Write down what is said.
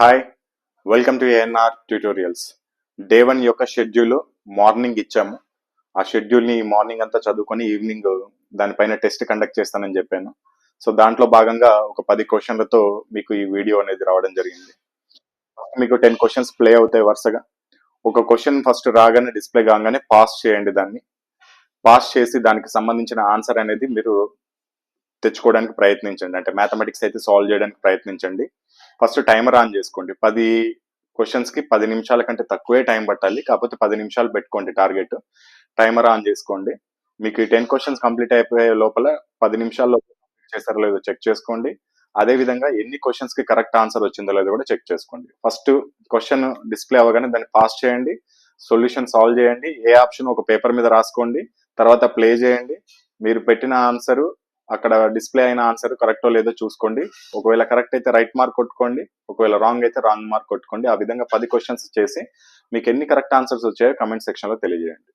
Hi welcome to A N R tutorials day one యొక్క schedule morning ఇచ్చాము. ఆ షెడ్యూల్ని morning అంతా చదువుకొని ఈవినింగ్ దానిపైన టెస్ట్ కండక్ట్ చేస్తానని చెప్పాను. సో దాంట్లో భాగంగా ఒక పది క్వశ్చన్లతో మీకు ఈ వీడియో అనేది రావడం జరిగింది. మీకు టెన్ క్వశ్చన్స్ ప్లే అవుతాయి వరుసగా. ఒక క్వశ్చన్ ఫస్ట్ రాగానే డిస్ప్లే కాగానే పాస్ చేయండి దాన్ని. పాస్ చేసి దానికి సంబంధించిన ఆన్సర్ అనేది మీరు తెచ్చుకోవడానికి ప్రయత్నించండి. అంటే మ్యాథమెటిక్స్ అయితే సాల్వ్ చేయడానికి ప్రయత్నించండి. ఫస్ట్ టైమర్ ఆన్ చేసుకోండి. పది క్వశ్చన్స్కి పది నిమిషాల కంటే తక్కువే టైం పట్టాలి. కాకపోతే పది నిమిషాలు పెట్టుకోండి టార్గెట్ టైమర్ ఆన్ చేసుకోండి. మీకు ఈ టెన్ క్వశ్చన్స్ కంప్లీట్ అయిపోయే లోపల పది నిమిషాల్లో కంప్లీట్ చేశారో లేదో చెక్ చేసుకోండి. అదే విధంగా ఎన్ని క్వశ్చన్స్కి కరెక్ట్ ఆన్సర్ వచ్చిందో లేదో కూడా చెక్ చేసుకోండి. ఫస్ట్ క్వశ్చన్ డిస్ప్లే అవ్వగానే దాన్ని పాస్ చేయండి. సొల్యూషన్ సాల్వ్ చేయండి. ఏ ఆప్షన్ ఒక పేపర్ మీద రాసుకోండి. తర్వాత ప్లే చేయండి. మీరు పెట్టిన ఆన్సర్ అక్కడ డిస్ప్లే అయిన ఆన్సర్ కరెక్టో లేదో చూసుకోండి. ఒకవేళ కరెక్ట్ అయితే రైట్ మార్క్ కొట్టుకోండి. ఒకవేళ రాంగ్ అయితే రాంగ్ మార్క్ కొట్టుకోండి. ఆ విధంగా పది క్వశ్చన్స్ చేసి మీకు ఎన్ని కరెక్ట్ ఆన్సర్స్ వచ్చాయో కమెంట్ సెక్షన్లో తెలియజేయండి.